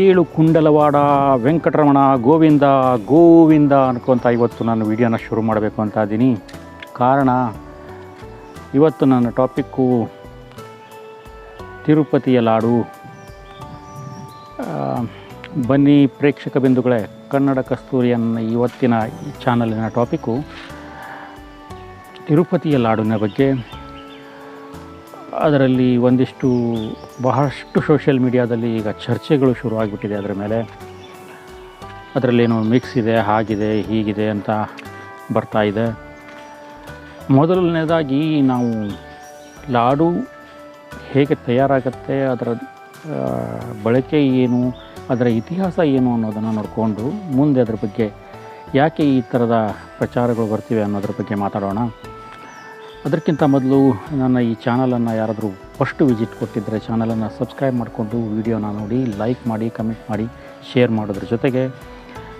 ಏಳು ಕುಂಡಲವಾಡ ವೆಂಕಟರಮಣ ಗೋವಿಂದ ಗೋವಿಂದ ಅನ್ಕೊತ ಇವತ್ತು ನಾನು ವಿಡಿಯೋನ ಶುರು ಮಾಡಬೇಕು ಅಂತ ಇದ್ದೀನಿ. ಕಾರಣ, ಇವತ್ತು ನನ್ನ ಟಾಪಿಕ್ಕು ತಿರುಪತಿಯ ಲಾಡು. ಬನ್ನಿ ಪ್ರೇಕ್ಷಕ ಬಿಂದುಗಳೇ, ಕನ್ನಡ ಕಸ್ತೂರಿಯನ್ನ ಇವತ್ತಿನ ಚಾನಲಿನ ಟಾಪಿಕ್ಕು ತಿರುಪತಿಯ ಲಾಡಿನ ಬಗ್ಗೆ. ಅದರಲ್ಲಿ ಒಂದಿಷ್ಟು ಬಹಳಷ್ಟು ಸೋಷಿಯಲ್ ಮೀಡಿಯಾದಲ್ಲಿ ಈಗ ಚರ್ಚೆಗಳು ಶುರುವಾಗಿಬಿಟ್ಟಿದೆ ಅದರ ಮೇಲೆ. ಅದರಲ್ಲೇನೋ ಮಿಕ್ಸ್ ಇದೆ, ಹಾಗಿದೆ, ಹೀಗಿದೆ ಅಂತ ಬರ್ತಾ ಇದೆ. ಮೊದಲನೇದಾಗಿ ನಾವು ಲಾಡು ಹೇಗೆ ತಯಾರಾಗತ್ತೆ, ಅದರ ಬಳಕೆ ಏನು, ಅದರ ಇತಿಹಾಸ ಏನು ಅನ್ನೋದನ್ನು ನೋಡಿಕೊಂಡು ಮುಂದೆ ಅದರ ಬಗ್ಗೆ ಯಾಕೆ ಈ ಥರದ ಪ್ರಚಾರಗಳು ಬರ್ತಿವೆ ಅನ್ನೋದ್ರ ಬಗ್ಗೆ ಮಾತಾಡೋಣ. ಅದಕ್ಕಿಂತ ಮೊದಲು ನನ್ನ ಈ ಚಾನಲನ್ನು ಯಾರಾದರೂ ಫಸ್ಟ್ ವಿಸಿಟ್ ಕೊಟ್ಟಿದ್ದರೆ ಚಾನಲನ್ನು ಸಬ್ಸ್ಕ್ರೈಬ್ ಮಾಡಿಕೊಂಡು ವಿಡಿಯೋನ ನೋಡಿ ಲೈಕ್ ಮಾಡಿ ಕಮೆಂಟ್ ಮಾಡಿ ಶೇರ್ ಮಾಡೋದ್ರ ಜೊತೆಗೆ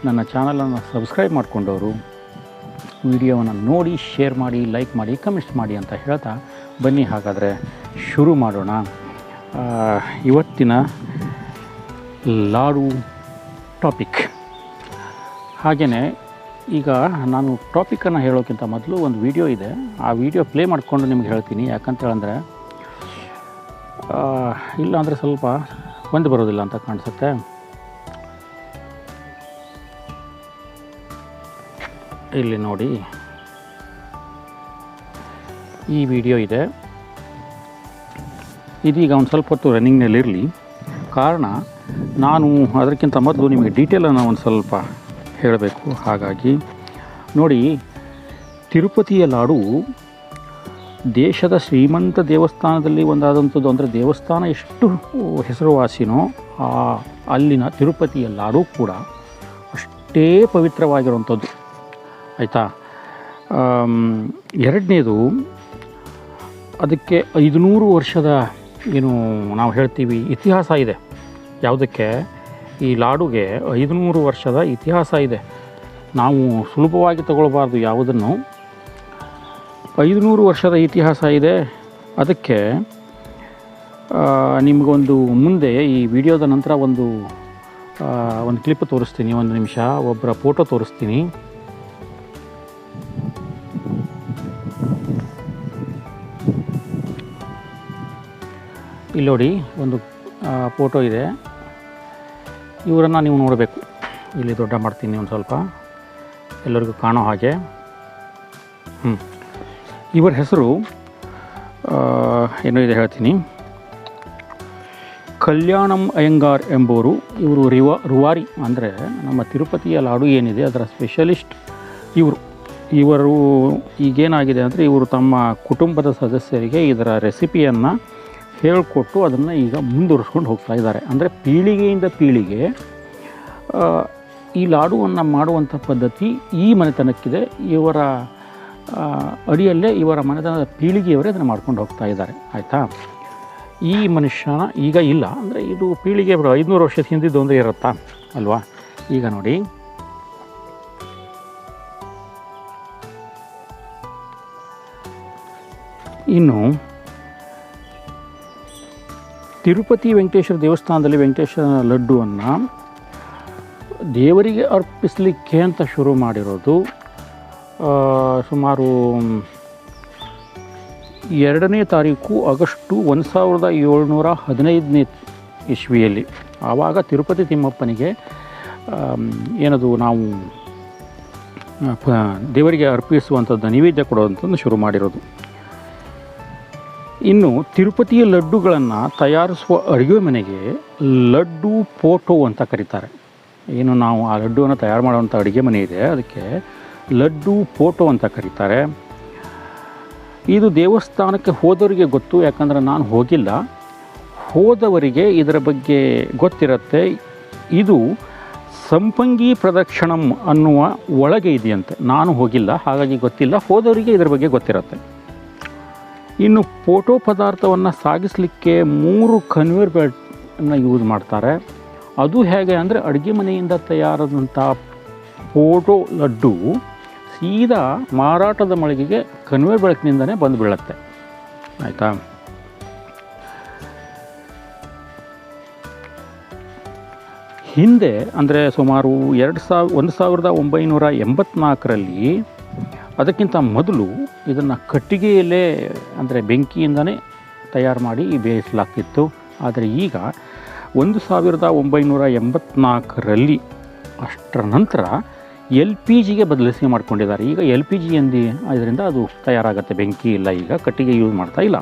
ನನ್ನ ಚಾನಲನ್ನು ಸಬ್ಸ್ಕ್ರೈಬ್ ಮಾಡಿಕೊಂಡವರು ವಿಡಿಯೋವನ್ನು ನೋಡಿ ಶೇರ್ ಮಾಡಿ ಲೈಕ್ ಮಾಡಿ ಕಮೆಂಟ್ಸ್ ಮಾಡಿ ಅಂತ ಹೇಳ್ತಾ ಬನ್ನಿ. ಹಾಗಾದರೆ ಶುರು ಮಾಡೋಣ. ಇವತ್ತಿನ ಲಾಡು ಟಾಪಿಕ್ ಹಾಗೆಯೇ ಈಗ ನಾನು ಟಾಪಿಕನ್ನು ಹೇಳೋಕ್ಕಿಂತ ಮೊದಲು ಒಂದು ವಿಡಿಯೋ ಇದೆ. ಆ ವಿಡಿಯೋ ಪ್ಲೇ ಮಾಡಿಕೊಂಡು ನಿಮ್ಗೆ ಹೇಳ್ತೀನಿ. ಯಾಕಂತ ಹೇಳಂದರೆ ಇಲ್ಲ ಅಂದರೆ ಸ್ವಲ್ಪ ಬಂದು ಬರೋದಿಲ್ಲ ಅಂತ ಕಾಣಿಸುತ್ತೆ. ಇಲ್ಲಿ ನೋಡಿ. ಈ ವಿಡಿಯೋ ಇದೆ. ಇದೀಗ ಒಂದು ಸ್ವಲ್ಪ ಹೊತ್ತು ರನ್ನಿಂಗ್ನಲ್ಲಿರಲಿ ಕಾರಣ, ನಾನು ಅದಕ್ಕಿಂತ ಮೊದಲು ನಿಮಗೆ ಡೀಟೇಲನ್ನು ಒಂದು ಸ್ವಲ್ಪ ಹೇಳಬೇಕು. ಹಾಗಾಗಿ ನೋಡಿ, ತಿರುಪತಿಯ ಲಾಡು ದೇಶದ ಶ್ರೀಮಂತ ದೇವಸ್ಥಾನದಲ್ಲಿ ಒಂದಾದಂಥದ್ದು ಅಂದರೆ ದೇವಸ್ಥಾನ ಎಷ್ಟು ಹೆಸರುವಾಸಿನೋ ಆ ಅಲ್ಲಿನ ತಿರುಪತಿಯ ಲಾಡು ಕೂಡ ಅಷ್ಟೇ ಪವಿತ್ರವಾಗಿರುವಂಥದ್ದು. ಆಯಿತಾ? ಎರಡನೇದು ಅದಕ್ಕೆ ಐದುನೂರು ವರ್ಷದ ಏನು ನಾವು ಹೇಳ್ತೀವಿ ಇತಿಹಾಸ ಇದೆ. ಯಾವುದಕ್ಕೆ? ಈ ಲಾಡುಗೆ ಐದುನೂರು ವರ್ಷದ ಇತಿಹಾಸ ಇದೆ. ನಾವು ಸುಲಭವಾಗಿ ತಗೊಳ್ಬಾರ್ದು ಯಾವುದನ್ನು. ಐದುನೂರು ವರ್ಷದ ಇತಿಹಾಸ ಇದೆ. ಅದಕ್ಕೆ ನಿಮಗೊಂದು ಮುಂದೆ ಈ ವಿಡಿಯೋದ ನಂತರ ಒಂದು ಒಂದು ಕ್ಲಿಪ್ ತೋರಿಸ್ತೀನಿ, ಒಂದು ನಿಮಿಷ. ಒಬ್ಬರ ಫೋಟೋ ತೋರಿಸ್ತೀನಿ. ಇಲ್ಲಿ ನೋಡಿ ಒಂದು ಫೋಟೋ ಇದೆ. ಇವರನ್ನು ನೀವು ನೋಡಬೇಕು. ಇಲ್ಲಿ ದೊಡ್ಡ ಮಾಡ್ತೀನಿ ಒಂದು ಸ್ವಲ್ಪ. ಎಲ್ಲರಿಗೂ ಕಾಣೋ ಹಾಗೆ. ಹ್ಞೂ ಇವರ ಹೆಸರು ಏನು ಇದೆ ಹೇಳ್ತೀನಿ. ಕಲ್ಯಾಣಂ ಅಯ್ಯಂಗಾರ್ ಎಂಬುವರು, ಇವರು ರಿವಾ, ರುವಾರಿ ಅಂದರೆ ನಮ್ಮ ತಿರುಪತಿಯ ಲಾಡು ಏನಿದೆ, ಅದರ ಸ್ಪೆಷಲಿಸ್ಟ್ ಇವರು. ಇವರು ಈಗೇನಾಗಿದೆ ಅಂದರೆ ಇವರು ತಮ್ಮ ಕುಟುಂಬದ ಸದಸ್ಯರಿಗೆ ಇದರ ರೆಸಿಪಿಯನ್ನು ಹೇಳಿಕೊಟ್ಟು ಅದನ್ನು ಈಗ ಮುಂದುವರಿಸ್ಕೊಂಡು ಹೋಗ್ತಾ ಇದ್ದಾರೆ. ಅಂದರೆ ಪೀಳಿಗೆಯಿಂದ ಪೀಳಿಗೆ ಈ ಲಾಡುವನ್ನು ಮಾಡುವಂಥ ಪದ್ಧತಿ ಈ ಮನೆತನಕ್ಕಿದೆ. ಇವರ ಅಡಿಯಲ್ಲೇ ಇವರ ಮನೆತನದ ಪೀಳಿಗೆಯವರೇ ಅದನ್ನು ಮಾಡ್ಕೊಂಡು ಹೋಗ್ತಾ ಇದ್ದಾರೆ. ಆಯಿತಾ? ಈ ಮನುಷ್ಯನ ಈಗ ಇಲ್ಲ. ಅಂದರೆ ಇದು ಪೀಳಿಗೆ ಐದುನೂರು ವರ್ಷದ ಹಿಂದಿದ್ದು ಒಂದು ಇರುತ್ತಾ? ಅಲ್ವಾ? ಈಗ ನೋಡಿ. ಇನ್ನು ತಿರುಪತಿ ವೆಂಕಟೇಶ್ವರ ದೇವಸ್ಥಾನದಲ್ಲಿ ವೆಂಕಟೇಶ್ವರ ಲಡ್ಡುವನ್ನು ದೇವರಿಗೆ ಅರ್ಪಿಸಲಿಕ್ಕೆ ಅಂತ ಶುರು ಮಾಡಿರೋದು ಸುಮಾರು ಎರಡನೇ ತಾರೀಕು ಆಗಸ್ಟು ಒಂದು ಸಾವಿರದ ಏಳ್ನೂರ ಹದಿನೈದನೇ ಇಸ್ವಿಯಲ್ಲಿ. ಆವಾಗ ತಿರುಪತಿ ತಿಮ್ಮಪ್ಪನಿಗೆ ಏನದು ನಾವು ದೇವರಿಗೆ ಅರ್ಪಿಸುವಂಥದ್ದು ನೈವೇದ್ಯ ಕೊಡುವಂಥದ್ದು ಶುರು ಮಾಡಿರೋದು. ಇನ್ನು ತಿರುಪತಿಯ ಲಡ್ಡುಗಳನ್ನು ತಯಾರಿಸುವ ಅಡುಗೆ ಮನೆಗೆ ಲಡ್ಡು ಪೋಟೋ ಅಂತ ಕರೀತಾರೆ. ಏನು ನಾವು ಆ ಲಡ್ಡುವನ್ನು ತಯಾರು ಮಾಡುವಂಥ ಅಡುಗೆ ಮನೆ ಇದೆ. ಅದಕ್ಕೆ ಲಡ್ಡು ಪೋಟೋ ಅಂತ ಕರೀತಾರೆ. ಇದು ದೇವಸ್ಥಾನಕ್ಕೆ ಹೋದವರಿಗೆ ಗೊತ್ತು, ಯಾಕಂದರೆ ನಾನು ಹೋಗಿಲ್ಲ. ಹೋದವರಿಗೆ ಇದರ ಬಗ್ಗೆ ಗೊತ್ತಿರುತ್ತೆ. ಇದು ಸಂಪಂಗಿ ಪ್ರದಕ್ಷಿಣಂ ಅನ್ನುವ ಒಳಗೆ ಇದೆಯಂತೆ. ನಾನು ಹೋಗಿಲ್ಲ, ಹಾಗಾಗಿ ಗೊತ್ತಿಲ್ಲ. ಹೋದವರಿಗೆ ಇದರ ಬಗ್ಗೆ ಗೊತ್ತಿರುತ್ತೆ. ಇನ್ನು ಫೋಟೋ ಪದಾರ್ಥವನ್ನು ಸಾಗಿಸಲಿಕ್ಕೆ ಮೂರು ಕನ್ವೇರ್ ಬೆಲ್ಟನ್ನು ಯೂಸ್ ಮಾಡ್ತಾರೆ. ಅದು ಹೇಗೆ ಅಂದರೆ ಅಡುಗೆ ಮನೆಯಿಂದ ತಯಾರಾದಂಥ ಫೋಟೋ ಲಡ್ಡು ಸೀದಾ ಮಾರಾಟದ ಮಳಿಗೆಗೆ ಕನ್ವೇರ್ ಬೆಳಕಿನಿಂದನೇ ಬಂದು ಬೀಳುತ್ತೆ. ಆಯಿತಾ? ಹಿಂದೆ ಅಂದರೆ ಸುಮಾರು ಎರಡು ಸಾವಿರ, ಒಂದು ಸಾವಿರದ ಒಂಬೈನೂರ ಎಂಬತ್ನಾಲ್ಕರಲ್ಲಿ ಅದಕ್ಕಿಂತ ಮೊದಲು ಇದನ್ನು ಕಟ್ಟಿಗೆಯಲ್ಲೇ, ಅಂದರೆ ಬೆಂಕಿಯಿಂದನೇ ತಯಾರು ಮಾಡಿ ಬೇಯಿಸಲಾಗ್ತಿತ್ತು. ಆದರೆ ಈಗ ಒಂದು ಸಾವಿರದ ಒಂಬೈನೂರ ಎಂಬತ್ನಾಲ್ಕರಲ್ಲಿ ಅಷ್ಟರ ನಂತರ ಎಲ್ ಪಿ ಜಿಗೆ ಬದಲಿಸಿ ಮಾಡಿಕೊಂಡಿದ್ದಾರೆ. ಈಗ ಎಲ್ ಪಿ ಜಿ ಎಂದಿ ಇದರಿಂದ ಅದು ತಯಾರಾಗುತ್ತೆ. ಬೆಂಕಿ ಇಲ್ಲ ಈಗ, ಕಟ್ಟಿಗೆ ಯೂಸ್ ಮಾಡ್ತಾ ಇಲ್ಲ.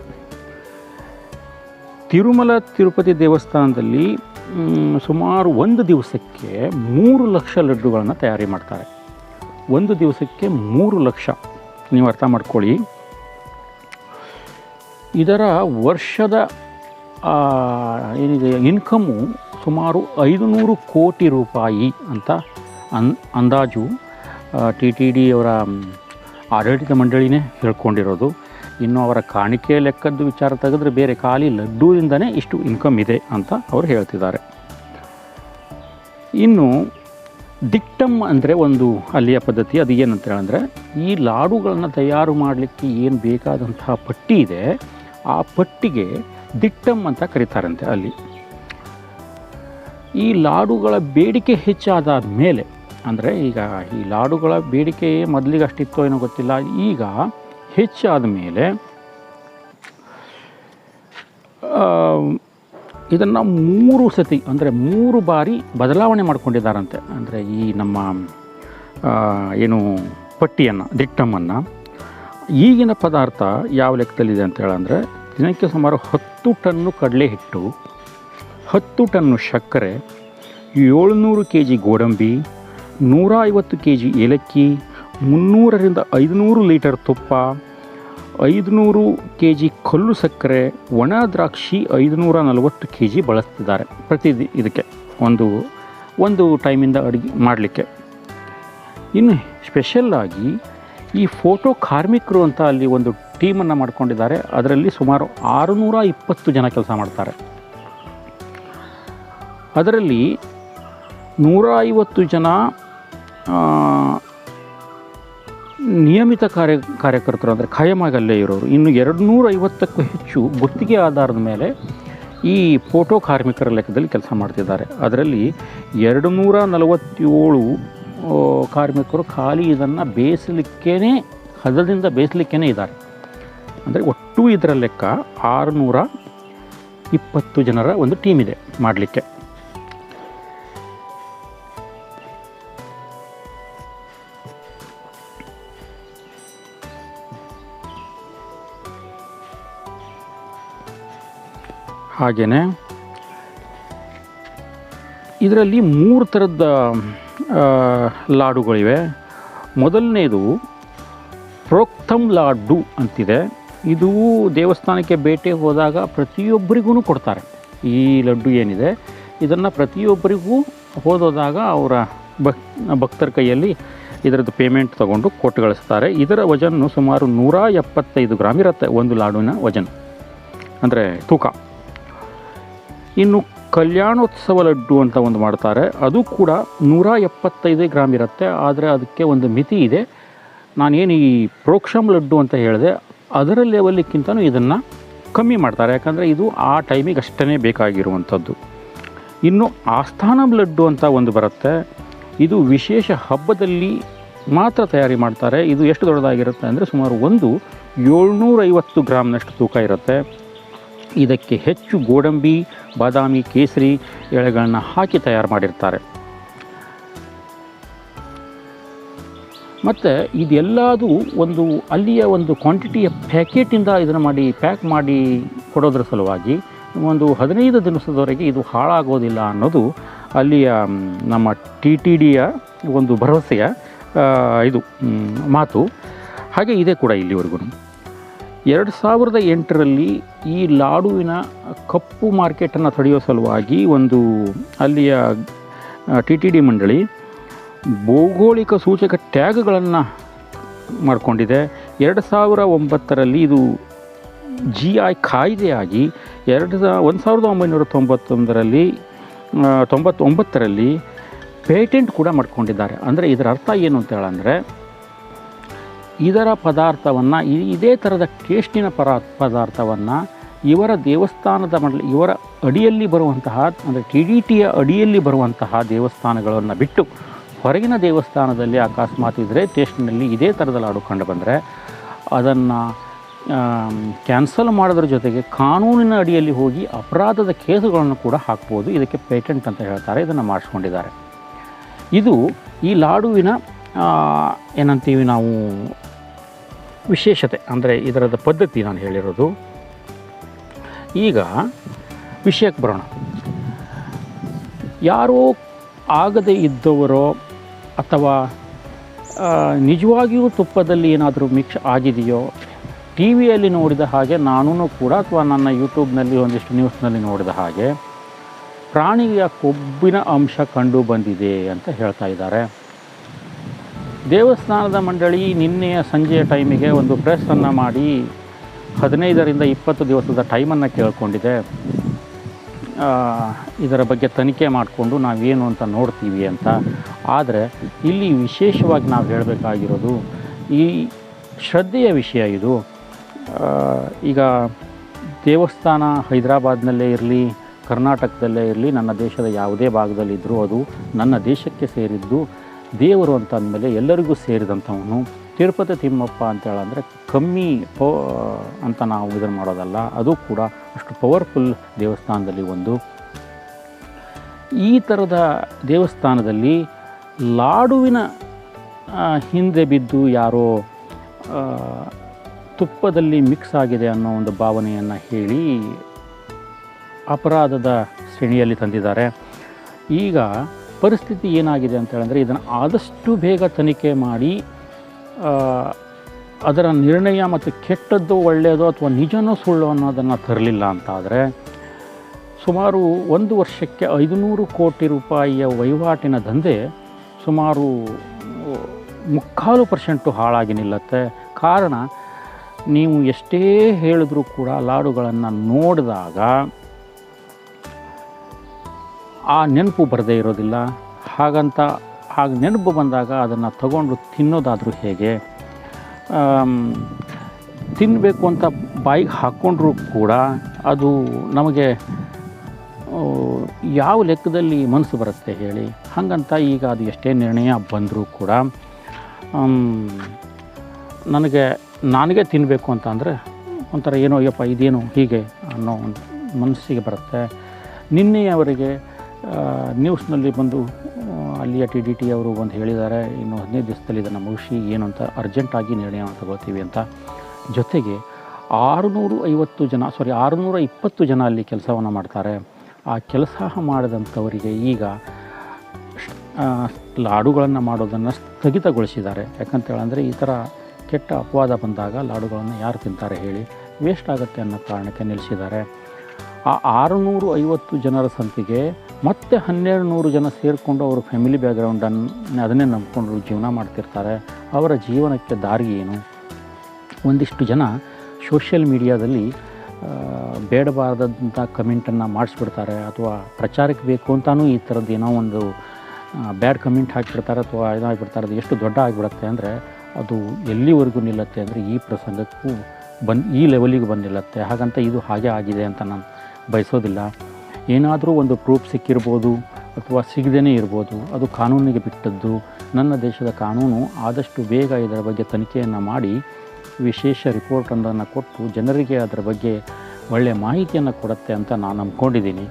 ತಿರುಮಲ ತಿರುಪತಿ ದೇವಸ್ಥಾನದಲ್ಲಿ ಸುಮಾರು ಒಂದು ದಿವಸಕ್ಕೆ ಮೂರು ಲಕ್ಷ ಲಡ್ಡುಗಳನ್ನು ತಯಾರಿ ಮಾಡ್ತಾರೆ. ಒಂದು ದಿವಸಕ್ಕೆ ಮೂರು ಲಕ್ಷ. ನೀವು ಅರ್ಥ ಮಾಡ್ಕೊಳ್ಳಿ. ಇದರ ವರ್ಷದ ಏನಿದೆ ಇನ್ಕಮ್ಮು ಸುಮಾರು ಐದುನೂರು ಕೋಟಿ ರೂಪಾಯಿ ಅಂತ ಅನ್ ಅಂದಾಜು ಟಿ ಟಿ ಡಿ ಅವರ ಆಡಳಿತ ಮಂಡಳಿನೇ ಹೇಳ್ಕೊಂಡಿರೋದು. ಇನ್ನು ಅವರ ಕಾಣಿಕೆ ಲೆಕ್ಕದ್ದು ವಿಚಾರ ತೆಗೆದ್ರೆ ಬೇರೆ ಖಾಲಿ ಲಡ್ಡೂರಿಂದನೇ ಇಷ್ಟು ಇನ್ಕಮ್ ಇದೆ ಅಂತ ಅವರು ಹೇಳ್ತಿದ್ದಾರೆ. ಇನ್ನು ಡಿಕ್ಟಮ್ ಅಂದರೆ ಒಂದು ಅಲ್ಲಿಯ ಪದ್ಧತಿ, ಅದು ಏನಂತ ಹೇಳಿದ್ರೆ ಈ ಲಾಡುಗಳನ್ನು ತಯಾರು ಮಾಡಲಿಕ್ಕೆ ಏನು ಬೇಕಾದಂತಹ ಪಟ್ಟಿ ಇದೆ, ಆ ಪಟ್ಟಿಗೆ ದಿಟ್ಟಮ್ ಅಂತ ಕರೀತಾರಂತೆ ಅಲ್ಲಿ. ಈ ಲಾಡುಗಳ ಬೇಡಿಕೆ ಹೆಚ್ಚಾದ ಮೇಲೆ, ಅಂದರೆ ಈಗ ಈ ಲಾಡುಗಳ ಬೇಡಿಕೆ ಮೊದಲಿಗೆ ಅಷ್ಟಿತ್ತೋ ಏನೋ ಗೊತ್ತಿಲ್ಲ, ಈಗ ಹೆಚ್ಚಾದ ಮೇಲೆ ಇದನ್ನು ಮೂರು ಸತಿ, ಅಂದರೆ ಮೂರು ಬಾರಿ ಬದಲಾವಣೆ ಮಾಡಿಕೊಂಡಿದ್ದಾರಂತೆ. ಅಂದರೆ ಈ ನಮ್ಮ ಏನು ಪಟ್ಟಿಯನ್ನು ದಿಟ್ಟಮನ್ನು ಈಗಿನ ಪದಾರ್ಥ ಯಾವ ಲೆಕ್ಕದಲ್ಲಿದೆ ಅಂತ ಹೇಳಂದರೆ, ದಿನಕ್ಕೆ ಸುಮಾರು ಹತ್ತು ಟನ್ನು ಕಡಲೆ ಹಿಟ್ಟು ಹತ್ತು ಟನ್ನು ಸಕ್ಕರೆ ಏಳ್ನೂರು ಕೆ ಜಿ ಗೋಡಂಬಿ ನೂರ ಐವತ್ತು ಕೆ ಜಿ ಏಲಕ್ಕಿ, ಮುನ್ನೂರರಿಂದ ಐದುನೂರು ಲೀಟರ್ ತುಪ್ಪ ಐದುನೂರು ಕೆ ಜಿ ಕಲ್ಲು ಸಕ್ಕರೆ, ಒಣ ದ್ರಾಕ್ಷಿ ಐದುನೂರ ನಲವತ್ತು ಕೆ ಜಿ ಬಳಸ್ತಿದ್ದಾರೆ ಪ್ರತಿ ಇದಕ್ಕೆ. ಒಂದು ಒಂದು ಟೈಮಿಂದ ಅಡುಗೆ ಮಾಡಲಿಕ್ಕೆ. ಇನ್ನು ಸ್ಪೆಷಲ್ಲಾಗಿ ಈ ಫೋಟೋ ಕಾರ್ಮಿಕರು ಅಂತ ಅಲ್ಲಿ ಒಂದು ಟೀಮನ್ನು ಮಾಡಿಕೊಂಡಿದ್ದಾರೆ. ಅದರಲ್ಲಿ ಸುಮಾರು ಆರುನೂರ ಇಪ್ಪತ್ತು ಜನ ಕೆಲಸ ಮಾಡ್ತಾರೆ. ಅದರಲ್ಲಿ ನೂರ ಐವತ್ತು ಜನ ನಿಯಮಿತ ಕಾರ್ಯ, ಕಾರ್ಯಕರ್ತರು ಅಂದರೆ ಖಾಯಮಾಗಿ ಅಲ್ಲೇ ಇರೋರು, ಇನ್ನು ಎರಡು ನೂರ ಐವತ್ತಕ್ಕೂ ಹೆಚ್ಚು ಗುತ್ತಿಗೆ ಆಧಾರದ ಮೇಲೆ ಈ ಫೋಟೋ ಕಾರ್ಮಿಕರ ಲೆಕ್ಕದಲ್ಲಿ ಕೆಲಸ ಮಾಡ್ತಿದ್ದಾರೆ. ಅದರಲ್ಲಿ ಎರಡು ನೂರ ನಲವತ್ತೇಳು ಕಾರ್ಮಿಕರು ಖಾಲಿ ಇದನ್ನು ಬೇಯಿಸಲಿಕ್ಕೇ ಹದದಿಂದ ಬೇಯಿಸಲಿಕ್ಕೇ ಇದ್ದಾರೆ. ಅಂದರೆ ಒಟ್ಟು ಇದರ ಲೆಕ್ಕ ಆರುನೂರ ಇಪ್ಪತ್ತು ಜನರ ಒಂದು ಟೀಮ್ ಇದೆ ಮಾಡಲಿಕ್ಕೆ. ಹಾಗೆಯೇ ಇದರಲ್ಲಿ ಮೂರು ಥರದ ಲಾಡುಗಳಿವೆ. ಮೊದಲನೇದು ಪ್ರೋಕ್ತಮ್ ಲಾಡು ಅಂತಿದೆ. ಇದು ದೇವಸ್ಥಾನಕ್ಕೆ ಭೇಟಿ ಹೋದಾಗ ಪ್ರತಿಯೊಬ್ಬರಿಗೂ ಕೊಡ್ತಾರೆ. ಈ ಲಡ್ಡು ಏನಿದೆ? ಇದನ್ನು ಪ್ರತಿಯೊಬ್ಬರಿಗೂ ಹೋದಾಗ ಅವರ ಭಕ್, ಭಕ್ತರ ಕೈಯಲ್ಲಿ ಇದರದ್ದು ಪೇಮೆಂಟ್ ತಗೊಂಡು ಕೊಟ್ಟು ಕಳಿಸ್ತಾರೆ. ಇದರ ವಜನ್ನು ಸುಮಾರು ನೂರ ಎಪ್ಪತ್ತೈದು ಗ್ರಾಮ್ ಇರುತ್ತೆ ಒಂದು ಲಾಡುವಿನ ವಜನ್. ಅಂದರೆ ತೂಕ. ಇನ್ನು ಕಲ್ಯಾಣೋತ್ಸವ ಲಡ್ಡು ಅಂತ ಒಂದು ಮಾಡ್ತಾರೆ. ಅದು ಕೂಡ ನೂರ ಎಪ್ಪತ್ತೈದು ಗ್ರಾಮ್ ಇರುತ್ತೆ. ಆದರೆ ಅದಕ್ಕೆ ಒಂದು ಮಿತಿ ಇದೆ. ನಾನೇನು ಈ ಪ್ರೋಕ್ಷಮ್ ಲಡ್ಡು ಅಂತ ಹೇಳಿದೆ, ಅದರ ಲೆವೆಲ್ಕ್ಕಿಂತನೂ ಇದನ್ನು ಕಮ್ಮಿ ಮಾಡ್ತಾರೆ. ಯಾಕಂದರೆ ಇದು ಆ ಟೈಮಿಗೆ ಅಷ್ಟೇ ಬೇಕಾಗಿರುವಂಥದ್ದು. ಇನ್ನು ಆಸ್ಥಾನಂ ಲಡ್ಡು ಅಂತ ಒಂದು ಬರುತ್ತೆ. ಇದು ವಿಶೇಷ ಹಬ್ಬದಲ್ಲಿ ಮಾತ್ರ ತಯಾರಿ ಮಾಡ್ತಾರೆ. ಇದು ಎಷ್ಟು ದೊಡ್ಡದಾಗಿರುತ್ತೆ ಅಂದರೆ ಸುಮಾರು ಒಂದು ಏಳ್ನೂರೈವತ್ತು ಗ್ರಾಮ್ನಷ್ಟು ತೂಕ ಇರುತ್ತೆ. ಇದಕ್ಕೆ ಹೆಚ್ಚು ಗೋಡಂಬಿ, ಬಾದಾಮಿ, ಕೇಸರಿ ಎಳೆಗಳನ್ನು ಹಾಕಿ ತಯಾರು ಮಾಡಿರ್ತಾರೆ. ಮತ್ತು ಇದೆಲ್ಲದು ಒಂದು ಅಲ್ಲಿಯ ಒಂದು ಕ್ವಾಂಟಿಟಿಯ ಪ್ಯಾಕೆಟಿಂದ ಇದನ್ನು ಮಾಡಿ ಪ್ಯಾಕ್ ಮಾಡಿ ಕೊಡೋದ್ರ ಸಲುವಾಗಿ ಒಂದು ಹದಿನೈದು ದಿವಸದವರೆಗೆ ಇದು ಹಾಳಾಗೋದಿಲ್ಲ ಅನ್ನೋದು ಅಲ್ಲಿಯ ನಮ್ಮ ಟಿ ಟಿ ಡಿಯ ಒಂದು ಭರವಸೆಯ ಇದು ಮಾತು. ಹಾಗೆ ಇದೆ ಕೂಡ ಇಲ್ಲಿವರೆಗೂ ಎರಡು ಸಾವಿರದ ಎಂಟರಲ್ಲಿ ಈ ಲಾಡುವಿನ ಕಪ್ಪು ಮಾರ್ಕೆಟನ್ನು ತಡೆಯೋ ಸಲುವಾಗಿ ಒಂದು ಅಲ್ಲಿಯ ಟಿ ಟಿ ಡಿ ಮಂಡಳಿ ಭೌಗೋಳಿಕ ಸೂಚಕ ಟ್ಯಾಗ್ಗಳನ್ನು ಮಾಡಿಕೊಂಡಿದೆ. ಎರಡು ಸಾವಿರ ಒಂಬತ್ತರಲ್ಲಿ ಇದು ಜಿ ಐ ಕಾಯ್ದೆಯಾಗಿ ಎರಡು ಸಾ ಒಂದು ಸಾವಿರದ ಒಂಬೈನೂರ ತೊಂಬತ್ತೊಂದರಲ್ಲಿ ತೊಂಬತ್ತೊಂಬತ್ತರಲ್ಲಿ ಪೇಟೆಂಟ್ ಕೂಡ ಮಾಡ್ಕೊಂಡಿದ್ದಾರೆ. ಅಂದರೆ ಇದರ ಅರ್ಥ ಏನು ಅಂತ ಹೇಳಂದರೆ ಇದರ ಪದಾರ್ಥವನ್ನು ಇದೇ ಥರದ ಟೇಸ್ಟಿನ ಪರ, ಪದಾರ್ಥವನ್ನು ಇವರ ದೇವಸ್ಥಾನದ ಮಂಡಳಿ, ಇವರ ಅಡಿಯಲ್ಲಿ ಬರುವಂತಹ, ಅಂದರೆ ಟಿ ಡಿ ಟಿಯ ಅಡಿಯಲ್ಲಿ ಬರುವಂತಹ ದೇವಸ್ಥಾನಗಳನ್ನು ಬಿಟ್ಟು ಹೊರಗಿನ ದೇವಸ್ಥಾನದಲ್ಲಿ ಅಕಸ್ಮಾತ್ ಇದ್ದರೆ ಟೇಸ್ಟ್ನಲ್ಲಿ ಇದೇ ಥರದ ಲಾಡು ಕಂಡು ಬಂದರೆ ಅದನ್ನು ಕ್ಯಾನ್ಸಲ್ ಮಾಡೋದ್ರ ಜೊತೆಗೆ ಕಾನೂನಿನ ಅಡಿಯಲ್ಲಿ ಹೋಗಿ ಅಪರಾಧದ ಕೇಸುಗಳನ್ನು ಕೂಡ ಹಾಕ್ಬೋದು. ಇದಕ್ಕೆ ಪೇಟೆಂಟ್ ಅಂತ ಹೇಳ್ತಾರೆ, ಇದನ್ನು ಮಾಡಿಸ್ಕೊಂಡಿದ್ದಾರೆ. ಇದು ಈ ಲಾಡುವಿನ ಏನಂತೀವಿ ನಾವು ವಿಶೇಷತೆ, ಅಂದರೆ ಇದರದ ಪದ್ಧತಿ ನಾನು ಹೇಳಿರೋದು. ಈಗ ವಿಷಯಕ್ಕೆ ಬರೋಣ. ಯಾರೋ ಆಗದೇ ಇದ್ದವರೋ ಅಥವಾ ನಿಜವಾಗಿಯೂ ತುಪ್ಪದಲ್ಲಿ ಏನಾದರೂ ಮಿಕ್ಸ್ ಆಗಿದೆಯೋ ಟಿ ವಿಯಲ್ಲಿ ನೋಡಿದ ಹಾಗೆ ನಾನೂ ಕೂಡ, ಅಥವಾ ನನ್ನ ಯೂಟ್ಯೂಬ್ನಲ್ಲಿ ಒಂದಿಷ್ಟು ನ್ಯೂಸ್ನಲ್ಲಿ ನೋಡಿದ ಹಾಗೆ, ಪ್ರಾಣಿಯ ಕೊಬ್ಬಿನ ಅಂಶ ಕಂಡು ಬಂದಿದೆ ಅಂತ ಹೇಳ್ತಾ ಇದ್ದಾರೆ. ದೇವಸ್ಥಾನದ ಮಂಡಳಿ ನಿನ್ನೆಯ ಸಂಜೆಯ ಟೈಮಿಗೆ ಒಂದು ಪ್ರೆಸ್ಸನ್ನು ಮಾಡಿ ಹದಿನೈದರಿಂದ ಇಪ್ಪತ್ತು ದಿವಸದ ಟೈಮನ್ನು ಕೇಳ್ಕೊಂಡಿದೆ. ಇದರ ಬಗ್ಗೆ ತನಿಖೆ ಮಾಡಿಕೊಂಡು ನಾವೇನು ಅಂತ ನೋಡ್ತೀವಿ ಅಂತ. ಆದರೆ ಇಲ್ಲಿ ವಿಶೇಷವಾಗಿ ನಾವು ಹೇಳಬೇಕಾಗಿರೋದು ಈ ಶ್ರದ್ಧೆಯ ವಿಷಯ ಇದು. ಈಗ ದೇವಸ್ಥಾನ ಹೈದರಾಬಾದ್ನಲ್ಲೇ ಇರಲಿ, ಕರ್ನಾಟಕದಲ್ಲೇ ಇರಲಿ, ನನ್ನ ದೇಶದ ಯಾವುದೇ ಭಾಗದಲ್ಲಿದ್ದರೂ ಅದು ನನ್ನ ದೇಶಕ್ಕೆ ಸೇರಿದ್ದು ದೇವರು ಅಂತ ಅಂದಮೇಲೆ ಎಲ್ಲರಿಗೂ ಸೇರಿದಂಥವನು ತಿರುಪತಿ ತಿಮ್ಮಪ್ಪ ಅಂತ ಹೇಳಂದರೆ ಕಮ್ಮಿ ಪೋ ಅಂತ ನಾವು ಇದನ್ನು ಮಾಡೋದಲ್ಲ, ಅದು ಕೂಡ ಅಷ್ಟು ಪವರ್ಫುಲ್ ದೇವಸ್ಥಾನದಲ್ಲಿ ಒಂದು. ಈ ಥರದ ದೇವಸ್ಥಾನದಲ್ಲಿ ಲಾಡುವಿನ ಹಿಂದೆ ಬಿದ್ದು ಯಾರೋ ತುಪ್ಪದಲ್ಲಿ ಮಿಕ್ಸ್ ಆಗಿದೆ ಅನ್ನೋ ಒಂದು ಭಾವನೆಯನ್ನು ಹೇಳಿ ಅಪರಾಧದ ಶ್ರೇಣಿಯಲ್ಲಿ ತಂದಿದ್ದಾರೆ. ಈಗ ಪರಿಸ್ಥಿತಿ ಏನಾಗಿದೆ ಅಂತ ಹೇಳಿದ್ರೆ ಇದನ್ನು ಆದಷ್ಟು ಬೇಗ ತನಿಖೆ ಮಾಡಿ ಅದರ ನಿರ್ಣಯ ಮತ್ತು ಕೆಟ್ಟದ್ದು ಒಳ್ಳೆಯದು ಅಥವಾ ನಿಜನೂ ಸುಳ್ಳು ಅನ್ನೋದನ್ನು ತರಲಿಲ್ಲ ಅಂತಾದರೆ ಸುಮಾರು ಒಂದು ವರ್ಷಕ್ಕೆ ಐದುನೂರು ಕೋಟಿ ರೂಪಾಯಿಯ ವಹಿವಾಟಿನ ದಂಧೆ ಸುಮಾರು ಮುಕ್ಕಾಲು ಪರ್ಸೆಂಟು ಹಾಳಾಗಿ ನಿಲ್ಲತ್ತೆ. ಕಾರಣ, ನೀವು ಎಷ್ಟೇ ಹೇಳಿದ್ರೂ ಕೂಡ ಲಾಡುಗಳನ್ನು ನೋಡಿದಾಗ ಆ ನೆನಪು ಬರದೇ ಇರೋದಿಲ್ಲ. ಹಾಗಂತ ಹಾಗೆ ನೆನಪು ಬಂದಾಗ ಅದನ್ನು ತಗೊಂಡು ತಿನ್ನೋದಾದರೂ ಹೇಗೆ ತಿನ್ನಬೇಕು ಅಂತ ಬಾಯಿಗೆ ಹಾಕ್ಕೊಂಡ್ರೂ ಕೂಡ ಅದು ನಮಗೆ ಯಾವ ಲೆಕ್ಕದಲ್ಲಿ ಮನಸ್ಸು ಬರುತ್ತೆ ಹೇಳಿ. ಹಾಗಂತ ಈಗ ಅದು ಎಷ್ಟೇ ನಿರ್ಣಯ ಬಂದರೂ ಕೂಡ ನನಗೆ ನನಗೆ ತಿನ್ನಬೇಕು ಅಂತ ಅಂದರೆ ಒಂಥರ ಏನೋ ಅಯ್ಯಪ್ಪ ಇದೇನು ಹೀಗೆ? ಅನ್ನೋ ಒಂದು ಮನಸ್ಸಿಗೆ ಬರುತ್ತೆ. ನಿನ್ನೆಯವರೆಗೆ ಆ, ನ್ಯೂಸ್ನಲ್ಲಿ ಬಂದು ಅಲ್ಲಿಯ ಟಿ ಡಿ ಟಿ ಅವರು ಬಂದು ಹೇಳಿದ್ದಾರೆ, ಇನ್ನು ಹದಿನೈದು ದಿವಸದಲ್ಲಿ ಇದನ್ನು ಮುಗಿಸಿ ಏನು ಅಂತ ಅರ್ಜೆಂಟಾಗಿ ನಿರ್ಣಯವನ್ನು ತಗೊಳ್ತೀವಿ ಅಂತ. ಜೊತೆಗೆ ಆರುನೂರು ಐವತ್ತು ಜನ ಸಾರಿ ಆರುನೂರ ಇಪ್ಪತ್ತು ಜನ ಅಲ್ಲಿ ಕೆಲಸವನ್ನು ಮಾಡ್ತಾರೆ. ಆ ಕೆಲಸ ಮಾಡಿದಂಥವರಿಗೆ ಈಗ ಲಾಡುಗಳನ್ನು ಮಾಡೋದನ್ನು ಸ್ಥಗಿತಗೊಳಿಸಿದ್ದಾರೆ. ಯಾಕಂತ ಹೇಳಂದರೆ ಈ ಥರ ಕೆಟ್ಟ ಅಪವಾದ ಬಂದಾಗ ಲಾಡುಗಳನ್ನು ಯಾರು ತಿಂತಾರೆ ಹೇಳಿ ವೇಸ್ಟ್ ಆಗುತ್ತೆ ಅನ್ನೋ ಕಾರಣಕ್ಕೆ ನಿಲ್ಲಿಸಿದ್ದಾರೆ. ಆ ಆರುನೂರು ಐವತ್ತು ಜನರ ಸಂಖ್ಯೆಗೆ ಮತ್ತೆ ಹನ್ನೆರಡು ನೂರು ಜನ ಸೇರಿಕೊಂಡು ಅವರು ಫ್ಯಾಮಿಲಿ ಬ್ಯಾಗ್ರೌಂಡನ್ನು ಅದನ್ನೇ ನಂಬಿಕೊಂಡು ಜೀವನ ಮಾಡ್ತಿರ್ತಾರೆ. ಅವರ ಜೀವನಕ್ಕೆ ದಾರಿ ಏನು? ಒಂದಿಷ್ಟು ಜನ ಸೋಷಿಯಲ್ ಮೀಡಿಯಾದಲ್ಲಿ ಬೇಡಬಾರ್ದಂಥ ಕಮೆಂಟನ್ನು ಮಾಡಿಸ್ಬಿಡ್ತಾರೆ. ಅಥವಾ ಪ್ರಚಾರಕ್ಕೆ ಬೇಕು ಅಂತಾನೂ ಈ ಥರದ್ದು ಏನೋ ಒಂದು ಬ್ಯಾಡ್ ಕಮೆಂಟ್ ಹಾಕಿಬಿಡ್ತಾರೆ ಅಥವಾ ಏನೋ ಆಗಿಬಿಡ್ತಾರೆ ಅದು ಎಷ್ಟು ದೊಡ್ಡ ಆಗಿಬಿಡುತ್ತೆ ಅಂದರೆ, ಅದು ಎಲ್ಲಿವರೆಗೂ ನಿಲ್ಲತ್ತೆ ಅಂದರೆ ಈ ಪ್ರಸಂಗಕ್ಕೂ ಬಂದು ಈ ಲೆವೆಲಿಗೆ ಬಂದು ನಿಲ್ಲತ್ತೆ ಹಾಗಂತ ಇದು ಹಾಗೆ ಆಗಿದೆ ಅಂತ ನಾನು ಬಯಸೋದಿಲ್ಲ. ಏನಾದರೂ ಒಂದು ಪ್ರೂಫ್ ಸಿಕ್ಕಿರ್ಬೋದು ಅಥವಾ ಸಿಗದೇ ಇರ್ಬೋದು, ಅದು ಕಾನೂನಿಗೆ ಬಿಟ್ಟದ್ದು, ನನ್ನ ದೇಶದ ಕಾನೂನು ಆದಷ್ಟು ಬೇಗ ಇದರ ಬಗ್ಗೆ ತನಿಖೆಯನ್ನು ಮಾಡಿ, ವಿಶೇಷ ರಿಪೋರ್ಟೊಂದನ್ನು ಕೊಟ್ಟು ಜನರಿಗೆ ಅದರ ಬಗ್ಗೆ ಒಳ್ಳೆಯ ಮಾಹಿತಿಯನ್ನು ಕೊಡುತ್ತೆ ಅಂತ ನಾನು ಅಂದ್ಕೊಂಡಿದ್ದೀನಿ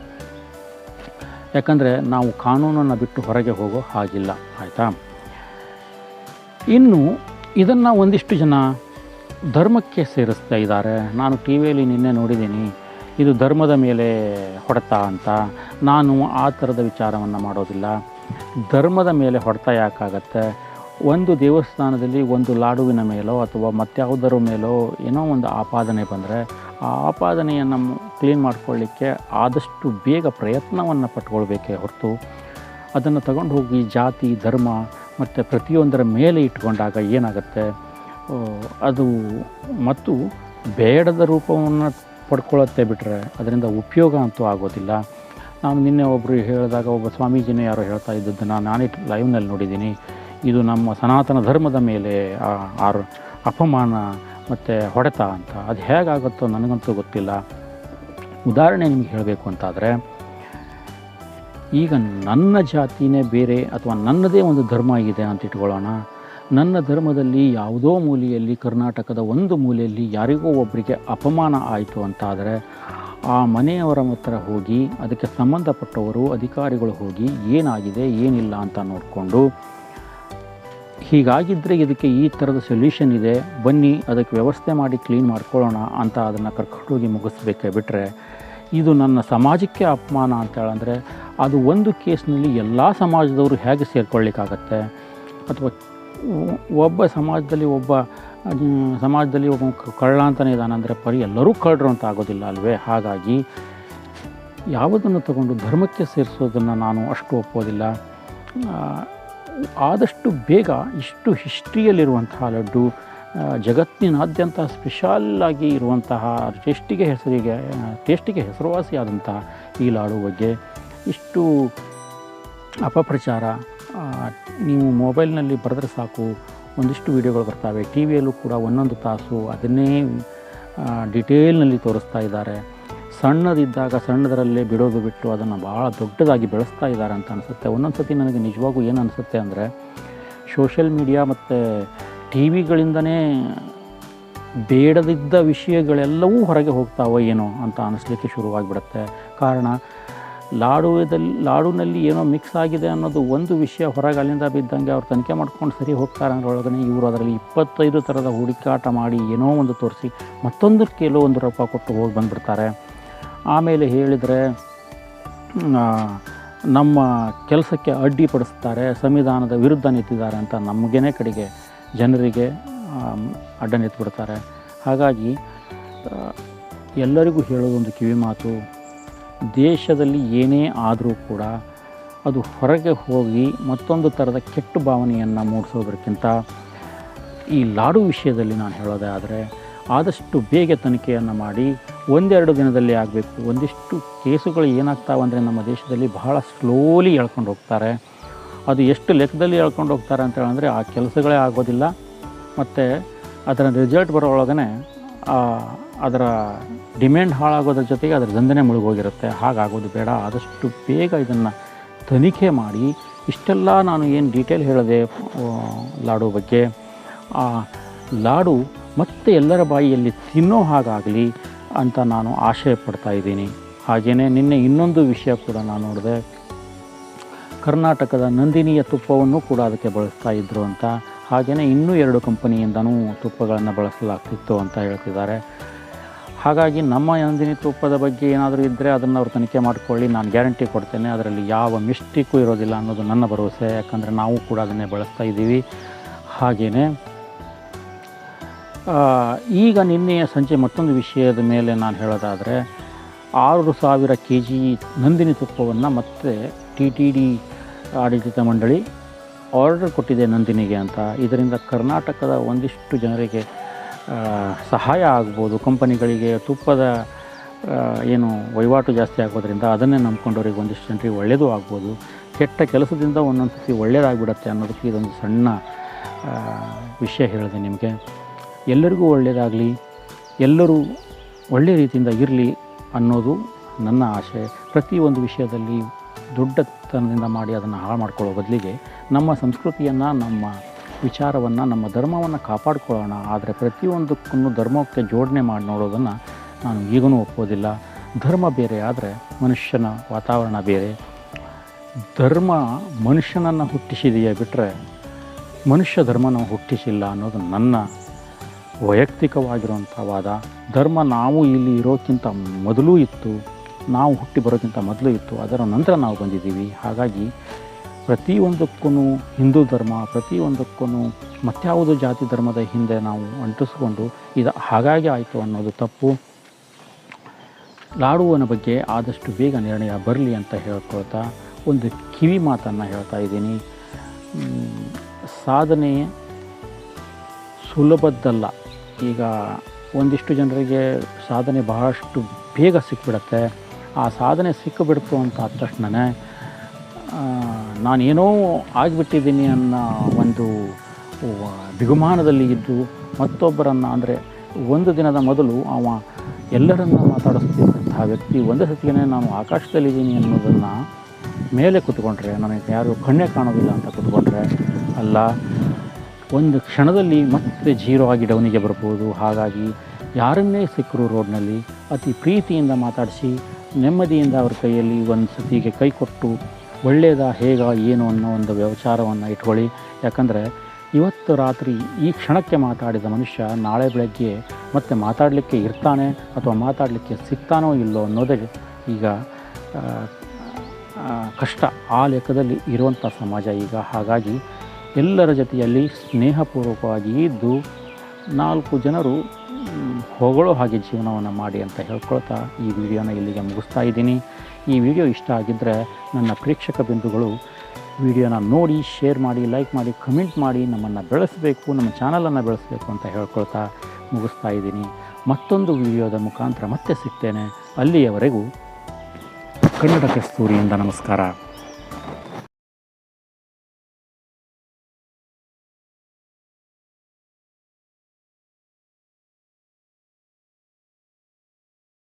ಯಾಕಂದರೆ ನಾವು ಕಾನೂನನ್ನು ಬಿಟ್ಟು ಹೊರಗೆ ಹೋಗೋ ಹಾಗಿಲ್ಲ, ಆಯಿತಾ? ಇನ್ನು ಇದನ್ನು ಒಂದಿಷ್ಟು ಜನ ಧರ್ಮಕ್ಕೆ ಸೇರಿಸ್ತಾ ಇದ್ದಾರೆ. ನಾನು ಟಿ ವಿಯಲ್ಲಿ ನಿನ್ನೆ ನೋಡಿದ್ದೀನಿ. ಇದು ಧರ್ಮದ ಮೇಲೆ ಹೊಡೆತ ಅಂತ ನಾನು ಆ ಥರದ ವಿಚಾರವನ್ನು ಮಾಡೋದಿಲ್ಲ. ಧರ್ಮದ ಮೇಲೆ ಹೊಡೆತ ಯಾಕಾಗತ್ತೆ? ಒಂದು ದೇವಸ್ಥಾನದಲ್ಲಿ ಒಂದು ಲಾಡುವಿನ ಮೇಲೋ ಅಥವಾ ಮತ್ಯಾವುದರ ಮೇಲೋ ಏನೋ ಒಂದು ಆಪಾದನೆ ಬಂದರೆ ಆ ಆಪಾದನೆಯನ್ನು ಕ್ಲೀನ್ ಮಾಡ್ಕೊಳ್ಳಿಕ್ಕೆ ಆದಷ್ಟು ಬೇಗ ಪ್ರಯತ್ನವನ್ನು ಪಟ್ಕೊಳ್ಬೇಕೇ ಹೊರತು ಅದನ್ನು ತಗೊಂಡು ಹೋಗಿ ಜಾತಿ, ಧರ್ಮ ಮತ್ತು ಪ್ರತಿಯೊಂದರ ಮೇಲೆ ಇಟ್ಕೊಂಡಾಗ ಏನಾಗುತ್ತೆ? ಅದು ಮತ್ತು ಬೇಡದ ರೂಪವನ್ನು ಪಡ್ಕೊಳ್ಳುತ್ತೆ ಬಿಟ್ಟರೆ ಅದರಿಂದ ಉಪಯೋಗ ಅಂತೂ ಆಗೋದಿಲ್ಲ. ನಾನು ನಿನ್ನೆ ಒಬ್ಬರು ಹೇಳಿದಾಗ ಒಬ್ಬ ಸ್ವಾಮೀಜಿನೇ ಯಾರೋ ಹೇಳ್ತಾ ಇದ್ದದ್ದನ್ನು ನಾನೇ ಲೈವ್ನಲ್ಲಿ ನೋಡಿದ್ದೀನಿ. ಇದು ನಮ್ಮ ಸನಾತನ ಧರ್ಮದ ಮೇಲೆ ಆರು ಅಪಮಾನ ಮತ್ತು ಹೊಡೆತ ಅಂತ. ಅದು ಹೇಗಾಗುತ್ತೋ ನನಗಂತೂ ಗೊತ್ತಿಲ್ಲ. ಉದಾಹರಣೆ ನಿಮಗೆ ಹೇಳಬೇಕು ಅಂತಾದರೆ, ಈಗ ನನ್ನ ಜಾತಿನೇ ಬೇರೆ ಅಥವಾ ನನ್ನದೇ ಒಂದು ಧರ್ಮ ಇದೆ ಅಂತ ಇಟ್ಕೊಳ್ಳೋಣ. ನನ್ನ ಧರ್ಮದಲ್ಲಿ ಯಾವುದೋ ಮೂಲೆಯಲ್ಲಿ, ಕರ್ನಾಟಕದ ಒಂದು ಮೂಲೆಯಲ್ಲಿ ಯಾರಿಗೋ ಒಬ್ಬರಿಗೆ ಅಪಮಾನ ಆಯಿತು ಅಂತಾದರೆ, ಆ ಮನೆಯವರ ಹತ್ರ ಹೋಗಿ, ಅದಕ್ಕೆ ಸಂಬಂಧಪಟ್ಟವರು, ಅಧಿಕಾರಿಗಳು ಹೋಗಿ ಏನಾಗಿದೆ, ಏನಿಲ್ಲ ಅಂತ ನೋಡಿಕೊಂಡು ಹೀಗಾಗಿದ್ದರೆ ಇದಕ್ಕೆ ಈ ಥರದ ಸೊಲ್ಯೂಷನ್ ಇದೆ, ಬನ್ನಿ, ಅದಕ್ಕೆ ವ್ಯವಸ್ಥೆ ಮಾಡಿ ಕ್ಲೀನ್ ಮಾಡ್ಕೊಳ್ಳೋಣ ಅಂತ ಅದನ್ನು ಕರ್ಕೊಂಡೋಗಿ ಮುಗಿಸ್ಬೇಕೇ ಬಿಟ್ಟರೆ ಇದು ನನ್ನ ಸಮಾಜಕ್ಕೆ ಅಪಮಾನ ಅಂತ ಹೇಳಂದರೆ, ಅದು ಒಂದು ಕೇಸ್ನಲ್ಲಿ ಎಲ್ಲ ಸಮಾಜದವರು ಹೇಗೆ ಸೇರ್ಕೊಳ್ಳಿಕ್ಕಾಗತ್ತೆ? ಅಥವಾ ಒಬ್ಬ ಸಮಾಜದಲ್ಲಿ ಒಬ್ಬ ಸಮಾಜದಲ್ಲಿ ಒಬ್ಬ ಕಳ್ಳ ಅಂತಲೇ ಇದ್ದಾನೆ ಅಂದರೆ ಪರಿ ಎಲ್ಲರೂ ಕಳ್ಳರು ಅಂತ ಆಗೋದಿಲ್ಲ ಅಲ್ವೇ? ಹಾಗಾಗಿ ಯಾವುದನ್ನು ತಗೊಂಡು ಧರ್ಮಕ್ಕೆ ಸೇರಿಸೋದನ್ನು ನಾನು ಅಷ್ಟು ಒಪ್ಪೋದಿಲ್ಲ. ಆದಷ್ಟು ಬೇಗ ಇಷ್ಟು ಹಿಸ್ಟ್ರಿಯಲ್ಲಿರುವಂತಹ ಲಡ್ಡು ಜಗತ್ತಿನಾದ್ಯಂತ ಸ್ಪೆಷಲ್ಲಾಗಿ ಇರುವಂತಹ ಟೇಸ್ಟಿಗೆ ಹೆಸರಿಗೆ ಟೇಸ್ಟಿಗೆ ಹೆಸರುವಾಸಿಯಾದಂತಹ ಈ ಲಾಡು ಬಗ್ಗೆ ಇಷ್ಟು ಅಪಪ್ರಚಾರ ನೀವು ಮೊಬೈಲ್ನಲ್ಲಿ ಬರೆದ್ರೆ ಸಾಕು, ಒಂದಿಷ್ಟು ವಿಡಿಯೋಗಳು ಬರ್ತವೆ, ಟಿ ವಿಯಲ್ಲೂ ಕೂಡ ಒಂದೊಂದು ತಾಸು ಅದನ್ನೇ ಡಿಟೇಲ್ನಲ್ಲಿ ತೋರಿಸ್ತಾ ಇದ್ದಾರೆ. ಸಣ್ಣದಿದ್ದಾಗ ಸಣ್ಣದರಲ್ಲೇ ಬಿಡೋದು ಬಿಟ್ಟು ಅದನ್ನು ಭಾಳ ದೊಡ್ಡದಾಗಿ ಬೆಳೆಸ್ತಾ ಇದ್ದಾರೆ ಅಂತ ಅನಿಸುತ್ತೆ. ಒಂದೊಂದು ಸತಿ ನನಗೆ ನಿಜವಾಗೂ ಏನು ಅನಿಸುತ್ತೆ ಅಂದರೆ, ಸೋಷಿಯಲ್ ಮೀಡಿಯಾ ಮತ್ತು ಟಿ ವಿಗಳಿಂದನೇ ಬೇಡದಿದ್ದ ವಿಷಯಗಳೆಲ್ಲವೂ ಹೊರಗೆ ಹೋಗ್ತಾವೋ ಏನೋ ಅಂತ ಅನಿಸ್ಲಿಕ್ಕೆ ಶುರುವಾಗಿಬಿಡುತ್ತೆ. ಕಾರಣ ಲಾಡುದಲ್ಲಿ ಲಾಡುನಲ್ಲಿ ಏನೋ ಮಿಕ್ಸ್ ಆಗಿದೆ ಅನ್ನೋದು ಒಂದು ವಿಷಯ ಹೊರಗೆ ಅಲ್ಲಿಂದ ಬಿದ್ದಂಗೆ ಅವ್ರು ತನಿಖೆ ಮಾಡ್ಕೊಂಡು ಸರಿ ಹೋಗ್ತಾರೆ ಅನ್ನೋರೊಳಗನೆ ಇವರು ಅದರಲ್ಲಿ ಇಪ್ಪತ್ತೈದು ಥರದ ಹುಡುಕಾಟ ಮಾಡಿ ಏನೋ ಒಂದು ತೋರಿಸಿ ಮತ್ತೊಂದು ಒಂದು ರೂಪ ಕೊಟ್ಟು ಹೋಗಿ ಬಂದುಬಿಡ್ತಾರೆ. ಆಮೇಲೆ ಹೇಳಿದರೆ ನಮ್ಮ ಕೆಲಸಕ್ಕೆ ಅಡ್ಡಿಪಡಿಸ್ತಾರೆ ಸಂವಿಧಾನದ ವಿರುದ್ಧ ನಿಂತಿದ್ದಾರೆ ಅಂತ ನಮಗೇನೆ ಕಡೆಗೆ ಜನರಿಗೆ ಅಡ್ಡ ನಿಂತ್ಬಿಡ್ತಾರೆ. ಹಾಗಾಗಿ ಎಲ್ಲರಿಗೂ ಹೇಳೋದೊಂದು ಕಿವಿ ಮಾತು ದೇಶದಲ್ಲಿ ಏನೇ ಆದರೂ ಕೂಡ ಅದು ಹೊರಗೆ ಹೋಗಿ ಮತ್ತೊಂದು ಥರದ ಕೆಟ್ಟ ಭಾವನೆಯನ್ನು ಮೂಡಿಸೋದಕ್ಕಿಂತ ಈ ಲಾಡು ವಿಷಯದಲ್ಲಿ ನಾನು ಹೇಳೋದೇ ಆದರೆ ಆದಷ್ಟು ಬೇಗ ತನಿಖೆಯನ್ನು ಮಾಡಿ ಒಂದೆರಡು ದಿನದಲ್ಲಿ ಆಗಬೇಕು. ಒಂದಿಷ್ಟು ಕೇಸುಗಳು ಏನಾಗ್ತಾವೆ ಅಂದರೆ ನಮ್ಮ ದೇಶದಲ್ಲಿ ಬಹಳ ಸ್ಲೋಲಿ ಎಳ್ಕೊಂಡು ಹೋಗ್ತಾರೆ. ಅದು ಎಷ್ಟು ಲೆಕ್ಕದಲ್ಲಿ ಎಳ್ಕೊಂಡು ಹೋಗ್ತಾರೆ ಅಂತ ಹೇಳಿದ್ರೆ ಆ ಕೆಲಸಗಳೇ ಆಗೋದಿಲ್ಲ. ಮತ್ತು ಅದರ ರಿಸಲ್ಟ್ ಬರೋ ಒಳಗನೆ ಅದರ ಡಿಮ್ಯಾಂಡ್ ಹಾಳಾಗೋದ್ರ ಜೊತೆಗೆ ಅದರ ದಂಧನೆ ಮುಳುಗೋಗಿರುತ್ತೆ. ಹಾಗಾಗೋದು ಬೇಡ. ಆದಷ್ಟು ಬೇಗ ಇದನ್ನು ತನಿಖೆ ಮಾಡಿ. ಇಷ್ಟೆಲ್ಲ ನಾನು ಏನು ಡೀಟೇಲ್ ಹೇಳಿದೆ ಲಾಡು ಬಗ್ಗೆ. ಆ, ಲಾಡು ಮತ್ತೆ ಎಲ್ಲರ ಬಾಯಿಯಲ್ಲಿ ತಿನ್ನೋ ಹಾಗಾಗಲಿ ಅಂತ ನಾನು ಆಶಯ ಪಡ್ತಾ ಇದ್ದೀನಿ. ಹಾಗೆಯೇ ನಿನ್ನೆ ಇನ್ನೊಂದು ವಿಷಯ ಕೂಡ ನಾನು ನೋಡಿದೆ. ಕರ್ನಾಟಕದ ನಂದಿನಿಯ ತುಪ್ಪವನ್ನು ಕೂಡ ಅದಕ್ಕೆ ಬಳಸ್ತಾ ಇದ್ದರು ಅಂತ. ಹಾಗೆಯೇ ಇನ್ನೂ ಎರಡು ಕಂಪನಿಯಿಂದನೂ ತುಪ್ಪಗಳನ್ನು ಬಳಸಲಾಗ್ತಿತ್ತು ಅಂತ ಹೇಳ್ತಿದ್ದಾರೆ. ಹಾಗಾಗಿ ನಮ್ಮ ನಂದಿನಿ ತುಪ್ಪದ ಬಗ್ಗೆ ಏನಾದರೂ ಇದ್ದರೆ ಅದನ್ನು ಅವ್ರು ತನಿಖೆ ಮಾಡಿಕೊಳ್ಳಿ. ನಾನು ಗ್ಯಾರಂಟಿ ಕೊಡ್ತೇನೆ. ಅದರಲ್ಲಿ ಯಾವ ಮಿಸ್ಟೇಕು ಇರೋದಿಲ್ಲ ಅನ್ನೋದು ನನ್ನ ಭರವಸೆ. ಯಾಕಂದರೆ ನಾವು ಕೂಡ ಅದನ್ನೇ ಬಳಸ್ತಾ ಇದ್ದೀವಿ. ಹಾಗೆಯೇ ಈಗ ನಿನ್ನೆಯ ಸಂಜೆ ಮತ್ತೊಂದು ವಿಷಯದ ಮೇಲೆ ನಾನು ಹೇಳೋದಾದರೆ, ಆರು ಸಾವಿರ ಕೆ ಜಿ ನಂದಿನಿ ತುಪ್ಪವನ್ನು ಮತ್ತೆ ಟಿ ಟಿ ಡಿ ಆಡಳಿತ ಮಂಡಳಿ ಆರ್ಡರ್ ಕೊಟ್ಟಿದೆ ನಂದಿನಿಗೆ ಅಂತ. ಇದರಿಂದ ಕರ್ನಾಟಕದ ಒಂದಿಷ್ಟು ಜನರಿಗೆ ಸಹಾಯ ಆಗ್ಬೋದು. ಕಂಪನಿಗಳಿಗೆ ತುಪ್ಪದ ಏನು ವಹಿವಾಟು ಜಾಸ್ತಿ ಆಗೋದ್ರಿಂದ ಅದನ್ನೇ ನಂಬ್ಕೊಂಡವ್ರಿಗೆ ಒಂದಿಷ್ಟು ಜನರಿಗೆ ಒಳ್ಳೆಯದು ಆಗ್ಬೋದು. ಕೆಟ್ಟ ಕೆಲಸದಿಂದ ಒಂದೊಂದು ಸತಿ ಒಳ್ಳೆಯದಾಗ್ಬಿಡತ್ತೆ ಅನ್ನೋದಕ್ಕೆ ಇದೊಂದು ಸಣ್ಣ ವಿಷಯ ಹೇಳಿದೆ ನಿಮಗೆ. ಎಲ್ಲರಿಗೂ ಒಳ್ಳೆಯದಾಗಲಿ ಎಲ್ಲರೂ ಒಳ್ಳೆಯ ರೀತಿಯಿಂದ ಇರಲಿ ಅನ್ನೋದು ನನ್ನ ಆಶೆ. ಪ್ರತಿಯೊಂದು ವಿಷಯದಲ್ಲಿ ದೊಡ್ಡತನದಿಂದ ಮಾಡಿ ಅದನ್ನು ಹಾಳು ಮಾಡ್ಕೊಳ್ಳೋ ಬದಲಿಗೆ ನಮ್ಮ ಸಂಸ್ಕೃತಿಯನ್ನು ನಮ್ಮ ವಿಚಾರವನ್ನು ನಮ್ಮ ಧರ್ಮವನ್ನು ಕಾಪಾಡಿಕೊಳ್ಳೋಣ, ಆದರೆ ಪ್ರತಿಯೊಂದಕ್ಕೂ ಧರ್ಮಕ್ಕೆ ಜೋಡಣೆ ಮಾಡಿ ನೋಡೋದನ್ನು ನಾನು ಈಗಲೂ ಒಪ್ಪೋದಿಲ್ಲ. ಧರ್ಮ ಬೇರೆ ಆದರೆ ಮನುಷ್ಯನ ವಾತಾವರಣ ಬೇರೆ. ಧರ್ಮ ಮನುಷ್ಯನನ್ನು ಹುಟ್ಟಿಸಿದೆಯೇ ಬಿಟ್ಟರೆ ಮನುಷ್ಯ ಧರ್ಮನ ಹುಟ್ಟಿಸಿಲ್ಲ ಅನ್ನೋದು ನನ್ನ ವೈಯಕ್ತಿಕವಾಗಿರುವಂಥ ವಾದ. ಧರ್ಮ ನಾವು ಇಲ್ಲಿ ಇರೋಕ್ಕಿಂತ ಮೊದಲೂ ಇತ್ತು, ನಾವು ಹುಟ್ಟಿ ಬರೋಕ್ಕಿಂತ ಮೊದಲು ಇತ್ತು, ಅದರ ನಂತರ ನಾವು ಬಂದಿದ್ದೀವಿ. ಹಾಗಾಗಿ ಪ್ರತಿಯೊಂದಕ್ಕೂ ಹಿಂದೂ ಧರ್ಮ ಪ್ರತಿಯೊಂದಕ್ಕೂ ಮತ್ಯಾವುದು ಜಾತಿ ಧರ್ಮದ ಹಿಂದೆ ನಾವು ಅಂಟಿಸ್ಕೊಂಡು ಇದು ಹಾಗಾಗಿ ಆಯಿತು ಅನ್ನೋದು ತಪ್ಪು. ಲಾಡುವನ ಬಗ್ಗೆ ಆದಷ್ಟು ಬೇಗ ನಿರ್ಣಯ ಬರಲಿ ಅಂತ ಹೇಳ್ಕೊಳ್ತಾ ಒಂದು ಕಿವಿ ಮಾತನ್ನು ಹೇಳ್ತಾ ಇದ್ದೀನಿ. ಸಾಧನೆ ಸುಲಭದ್ದಲ್ಲ. ಈಗ ಒಂದಿಷ್ಟು ಜನರಿಗೆ ಸಾಧನೆ ಬಹಳಷ್ಟು ಬೇಗ ಸಿಕ್ಕಿಬಿಡತ್ತೆ ಆ ಸಾಧನೆ ಸಿಕ್ಕಿಬಿಡ್ತು ಅಂತ ಆ, ನಾನೇನೋ ಆಗಿಬಿಟ್ಟಿದ್ದೀನಿ ಅನ್ನೋ ಒಂದು ದಿಗುಮಾನದಲ್ಲಿ ಇದ್ದು ಮತ್ತೊಬ್ಬರನ್ನು, ಅಂದರೆ ಒಂದು ದಿನದ ಮೊದಲು ಅವ ಎಲ್ಲರನ್ನ ಮಾತಾಡಿಸ್ತಿದ್ದಂತಹ ವ್ಯಕ್ತಿ, ಒಂದು ಸತಿಯೇ ನಾನು ಆಕಾಶದಲ್ಲಿದ್ದೀನಿ ಅನ್ನೋದನ್ನು ಮೇಲೆ ಕೂತ್ಕೊಂಡ್ರೆ, ನನಗೆ ಯಾರು ಕಣ್ಣೇ ಕಾಣೋದಿಲ್ಲ ಅಂತ ಕೂತ್ಕೊಂಡ್ರೆ, ಅಲ್ಲ, ಒಂದು ಕ್ಷಣದಲ್ಲಿ ಮತ್ತೆ ಜೀರೋ ಆಗಿ ಡೌನಿಗೆ ಬರ್ಬೋದು. ಹಾಗಾಗಿ ಯಾರನ್ನೇ ಸಿಕ್ಕರು ರೋಡ್ನಲ್ಲಿ, ಅತಿ ಪ್ರೀತಿಯಿಂದ ಮಾತಾಡಿಸಿ, ನೆಮ್ಮದಿಯಿಂದ ಅವ್ರ ಕೈಯಲ್ಲಿ ಒಂದು ಸತಿಗೆ ಕೈ ಕೊಟ್ಟು ಒಳ್ಳೆಯದ, ಹೇಗ, ಏನು ಅನ್ನೋ ಒಂದು ವ್ಯವಚಾರವನ್ನು ಇಟ್ಕೊಳ್ಳಿ. ಯಾಕಂದರೆ ಇವತ್ತು ರಾತ್ರಿ ಈ ಕ್ಷಣಕ್ಕೆ ಮಾತಾಡಿದ ಮನುಷ್ಯ ನಾಳೆ ಬೆಳಗ್ಗೆ ಮತ್ತೆ ಮಾತಾಡಲಿಕ್ಕೆ ಇರ್ತಾನೆ ಅಥವಾ ಮಾತಾಡಲಿಕ್ಕೆ ಸಿಗ್ತಾನೋ ಇಲ್ಲೋ ಅನ್ನೋದೇ ಈಗ ಕಷ್ಟ. ಆ ಲೆಕ್ಕದಲ್ಲಿ ಇರುವಂಥ ಸಮಾಜ ಈಗ. ಹಾಗಾಗಿ ಎಲ್ಲರ ಜೊತೆಯಲ್ಲಿ ಸ್ನೇಹಪೂರ್ವಕವಾಗಿ ಇದ್ದು ನಾಲ್ಕು ಜನರು ಹೊಗಳೋ ಹಾಗೆ ಜೀವನವನ್ನು ಮಾಡಿ ಅಂತ ಹೇಳ್ಕೊಳ್ತಾ ಈ ವಿಡಿಯೋನ ಇಲ್ಲಿಗೆ ಮುಗಿಸ್ತಾ ಇದ್ದೀನಿ. ಈ ವಿಡಿಯೋ ಇಷ್ಟ ಆಗಿದ್ದರೆ ನನ್ನ ಪ್ರೇಕ್ಷಕ ಬಿಂದುಗಳು ವಿಡಿಯೋನ ನೋಡಿ ಶೇರ್ ಮಾಡಿ ಲೈಕ್ ಮಾಡಿ ಕಮೆಂಟ್ ಮಾಡಿ ನಮ್ಮನ್ನು ಬೆಳೆಸಬೇಕು, ನಮ್ಮ ಚಾನಲನ್ನು ಬೆಳೆಸಬೇಕು ಅಂತ ಹೇಳ್ಕೊಳ್ತಾ ಮುಗಿಸ್ತಾ ಇದ್ದೀನಿ. ಮತ್ತೊಂದು ವಿಡಿಯೋದ ಮುಖಾಂತರ ಮತ್ತೆ ಸಿಗ್ತೇನೆ. ಅಲ್ಲಿಯವರೆಗೂ ಕನ್ನಡ ಕಸ್ತೂರಿಯಿಂದ ನಮಸ್ಕಾರ.